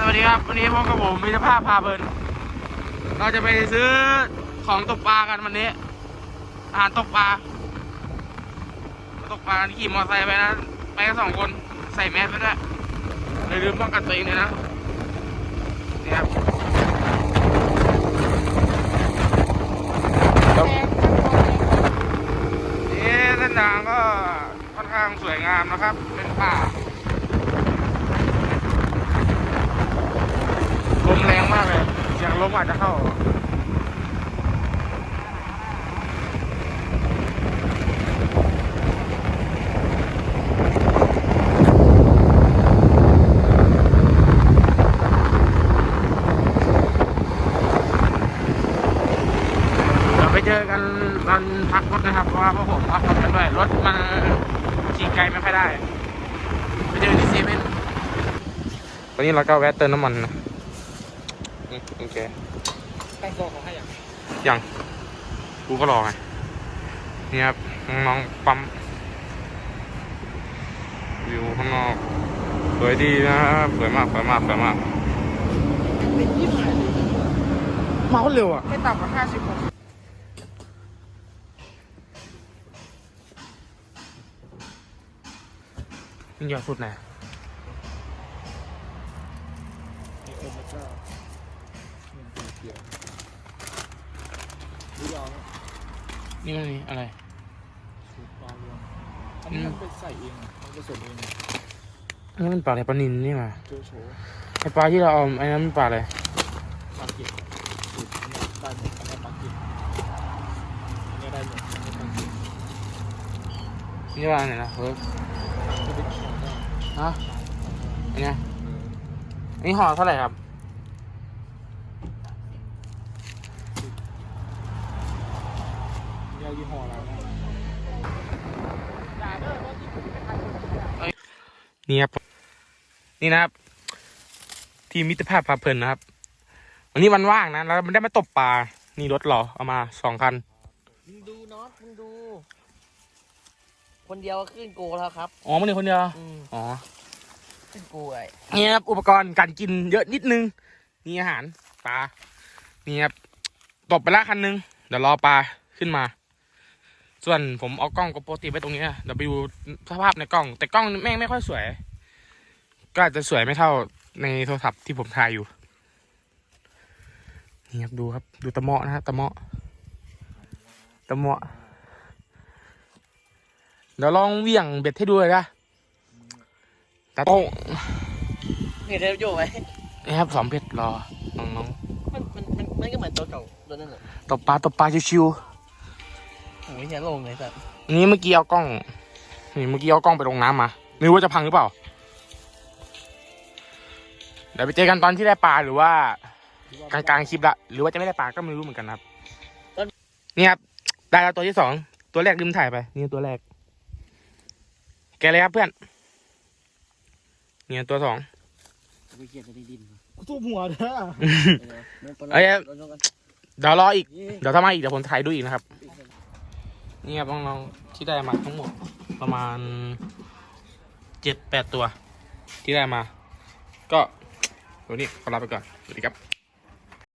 สวัสดีครับวันนี้พบกับผมมิตรภาพพาเพลินเราจะไปซื้อของตกปลากันวันนี้อาหารตกปลาตกปลาขี่มอเตอร์ไซค์ไปนะไปกันสองคนใส่แมสไปด้วยเลยลืมป้องกันตัวเองเลยนะนี่ครับครับนี่เส้นทางก็ค่อนข้างสวยงามนะครับ เป็นป่า ลมแรงมากเลย เสียง ลมอาจจะเข้าไปเจอกันวันพักรถนะครับ เพราะว่าพวกผมพักรถกันด้วย รถมันขี่ไกลไม่ค่อยได้ ไปเจอที่เซเว่นวันนี้เราก็แวะเติมน้ำมันนะ อืมโอเคตั้งกองเขาให้อย่างยังกูก็รอไงนี่ครับน้องๆปั๊มวิวข้างนอกสวยดีนะครับสวยมากสวยมากสวยมากเป็นยี่สิบมาเร็วอะไม่ต่ำกว่าห้าสิบหกมันยอดสุดไหนมี คนมาเจ้าเงินเกี่ยวดูยองนี่มันนี่อะไร สูตรปลารวมอันนี้มันเป็นใส่เองอะมันผสมเองอะอันนี้มันปลาอะไรปลานินนี่มาโจโฉไอปลาที่เราเอาไอ้นั้นมันปลาอะไรปลาเก็บสูตรอันนี้ได้หมดอันนี้ปลาเก็บอันนี้ได้หมดอันนี้ปลาเก็บนี่ว่าอันไหนนะเฮ้ยก็เป็นของได้ฮะอันเนี้ยอันนี้ห่อเท่าไหร่ครับ ยายี่ห้ออะไรนะนี่ครับ นี่นะครับ ทีมมิตรภาพพาเพลินนะครับ วันนี้วันว่างนะแล้วมันได้มาตบปลา นี่รถเหรอเอามาสองคัน มึงดูเนาะมึงดู คนเดียวก็ขึ้นโกแล้วครับ อ๋อมันนี่คนเดียว อืมอ๋อ ขึ้นโกไอ้นี่ครับอุปกรณ์การกินเยอะนิดนึง นี่อาหารปลา นี่ครับตบไปละคันนึง เดี๋ยวรอปลาขึ้นมา ส่วนผมเอากล้องกโปรติไว้ตรงนี้นะเดี๋ยวไปดูสภาพในกล้อง แต่กล้องแม่งไม่ค่อยสวย ก็อาจจะสวยไม่เท่าในโทรศัพท์ที่ผมถ่ายอยู่ นี่ครับดูครับ ดูตะเมาะนะฮะตะเมาะตะเมาะเดี๋ยวลองเหวี่ยงเบ็ดให้ดูเลยนะตาโต้งเห็นเทปอยู่ไหมนี่ครับสองเบ็ดรอน้องมันมันมันมันก็เหมือนตัวเก่าตัวนั้นแหละๆตบปลาตบปลาชิว โอ้ยเฮียโลงเลยสัตว์ๆอันนี้เมื่อกี้เอากล้อง นี่เมื่อกี้เอากล้องไปลงน้ำมา ไม่รู้ว่าจะพังหรือเปล่า เดี๋ยวไปเจอกันตอนที่ได้ปลาหรือว่ากลางๆคลิปละ หรือว่าจะไม่ได้ปลาก็ไม่รู้เหมือนกันครับ นี่ครับ ได้แล้วตัวที่สอง ตัวแรกลืมถ่ายไป นี่ตัวแรก แกเลยครับเพื่อน เนี่ยตัวสองไปเกียร์จะได้ดินกูตัวหัวเด้อเอ้ยเดี๋ยวรออีก เดี๋ยวถ้ามาอีกเดี๋ยวผมถ่ายดูอีกนะครับ นี่ครับน้องๆที่ได้มาทั้งหมดประมาณเจ็ดแปดตัวที่ได้มา ก็วันนี้ขอลาไปก่อน สวัสดีครับ